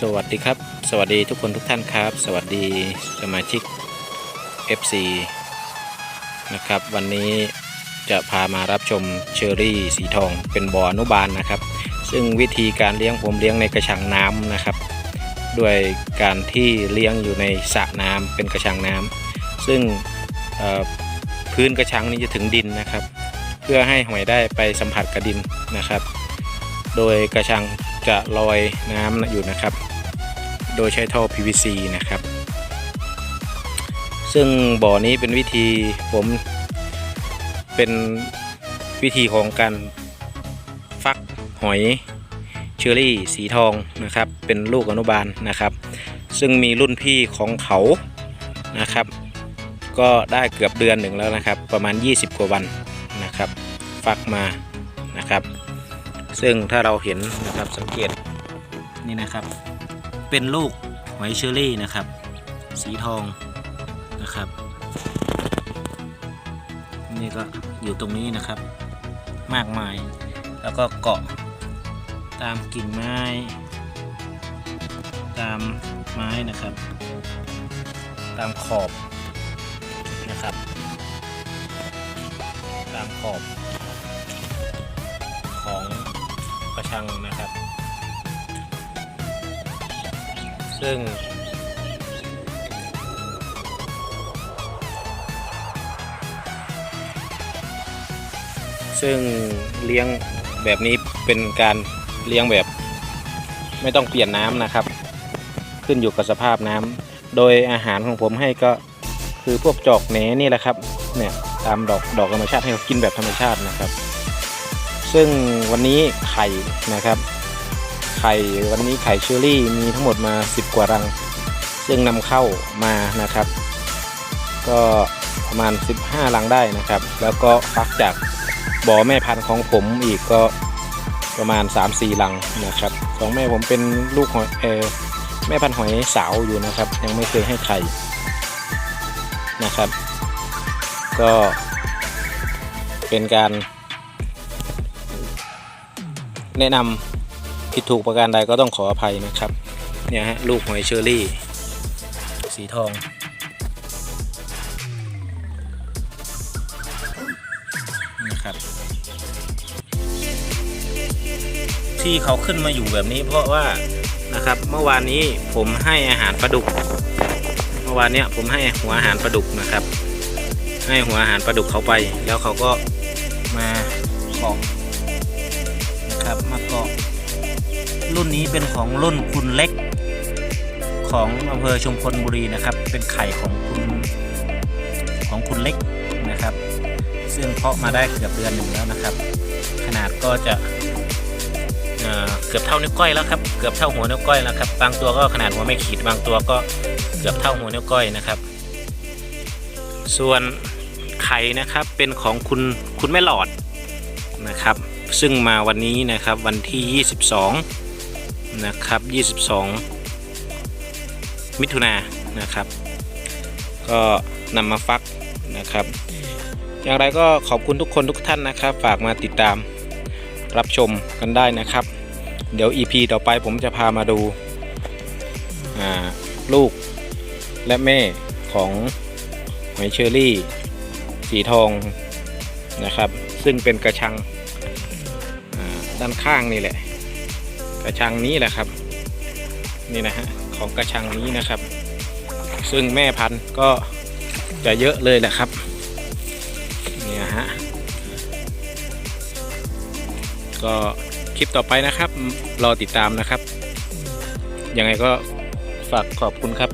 สวัสดีครับ สวัสดีทุกคนทุกท่านครับ สวัสดีสมาชิก FC นะครับ วันนี้จะพามารับชมเชอรี่สีทองเป็นบ่ออนุบาลนะครับ ซึ่งวิธีการเลี้ยงผมเลี้ยงในกระชังน้ำนะครับ ด้วยการที่เลี้ยงอยู่ในสระน้ำเป็นกระชังน้ำซึ่งพื้นกระชังนี้จะถึงดินนะครับ เพื่อให้หอยได้ไปสัมผัสกับดินนะครับ โดยกระชัง จะลอยน้ำอยู่นะครับ โดยใช้ท่อ PVC นะครับ ซึ่งบ่อนี้เป็นวิธีผมเป็นวิธีของการฟักหอยเชอรี่สีทองนะครับ เป็นลูกอนุบาลนะครับ ซึ่งมีรุ่นพี่ของเขานะครับ ก็ได้เกือบเดือนหนึ่งแล้วนะครับ ประมาณ 20 กว่าวันนะครับ ฟักมานะครับ ซึ่งถ้าเราเห็นนะครับสังเกตนี่นะครับ เป็นลูกหอยเชอรี่นะครับ สีทองนะครับ นี่ก็อยู่ตรงนี้นะครับ มากมาย แล้วก็เกาะตามกิ่งไม้ ตามไม้นะครับ ตามขอบนะครับ ตามขอบของ กระชังนะครับ ซึ่ง ซึ่งเลี้ยงแบบนี้เป็นการเลี้ยงแบบ ไม่ต้องเปลี่ยนน้ำนะครับ ขึ้นอยู่กับสภาพน้ำโดยอาหารของผมให้ก็คือพวกจอกแหนนี่แหละครับเนี่ยตามดอกดอกธรรมชาติให้เขากินแบบธรรมชาตินะครับ ซึ่งวันนี้ไข่นะครับ ไข่วันนี้ไข่เชอรี่มีทั้งหมดมา 10 กว่ารัง ซึ่งนำเข้ามานะครับ ก็ประมาณ 15 รังได้นะครับ แล้วก็ฟักจากบ่อแม่พันธุ์ของผมอีกก็ประมาณ 3-4รังนะครับ ของแม่ผมเป็นลูกหอยเออแม่พันธุ์หอยสาวอยู่นะครับ ยังไม่เคยให้ไข่นะครับ ก็เป็นการ แนะนำผิดถูกประการใดก็ต้องขออภัยนะครับ เนี่ยฮะลูกหอยเชอรี่ สีทอง นะครับที่เขาขึ้นมาอยู่แบบนี้เพราะว่านะครับเมื่อวานนี้ผมให้อาหารปลาดุก เมื่อวานเนี้ยผมให้หัวอาหารปลาดุกนะครับ ให้หัวอาหารปลาดุกเขาไป แล้วเขาก็มาเกาะ นะครับมาเกาะรุ่นนี้เป็นของรุ่นคุณเล็ก ของอำเภอชุมพลบุรีนะครับ เป็นไข่ของคุณของคุณเล็กนะครับ ซึ่งเพาะมาได้เกือบเดือนหนึ่งแล้วนะครับ ขนาดก็จะเเกือบเท่านิ้วก้อยแล้วครับเกือบเท่าหัวนิ้วก้อยแล้วครับบางตัวก็ขนาดหัวไม่ขีดบางตัวก็เกือบเท่าหัวนิ้วก้อยนะครับ ส่วนไข่นะครับเป็นของคุณคุณแม่หลอดนะครับ ซึ่งมาวันนี้นะครับวันที่ 22 นะครับ 22 มิถุนานะครับ ก็นำมาฟักนะครับ อย่างไรก็ขอบคุณทุกคนทุกท่านนะครับ ฝากมาติดตามรับชมกันได้นะครับ เดี๋ยว EP ต่อไปผมจะพามาดูาลูกและแม่ของหอยเชอรี่ สีทองนะครับ ซึ่งเป็นกระชัง ด้านข้างนี่แหละ กระชังนี้แหละครับ นี่นะฮะของกระชังนี้นะครับ ซึ่งแม่พันธุ์ก็จะเยอะเลยแหละครับเนี่ยฮะก็คลิปต่อไปนะครับ รอติดตามนะครับ ยังไงก็ฝากขอบคุณครับ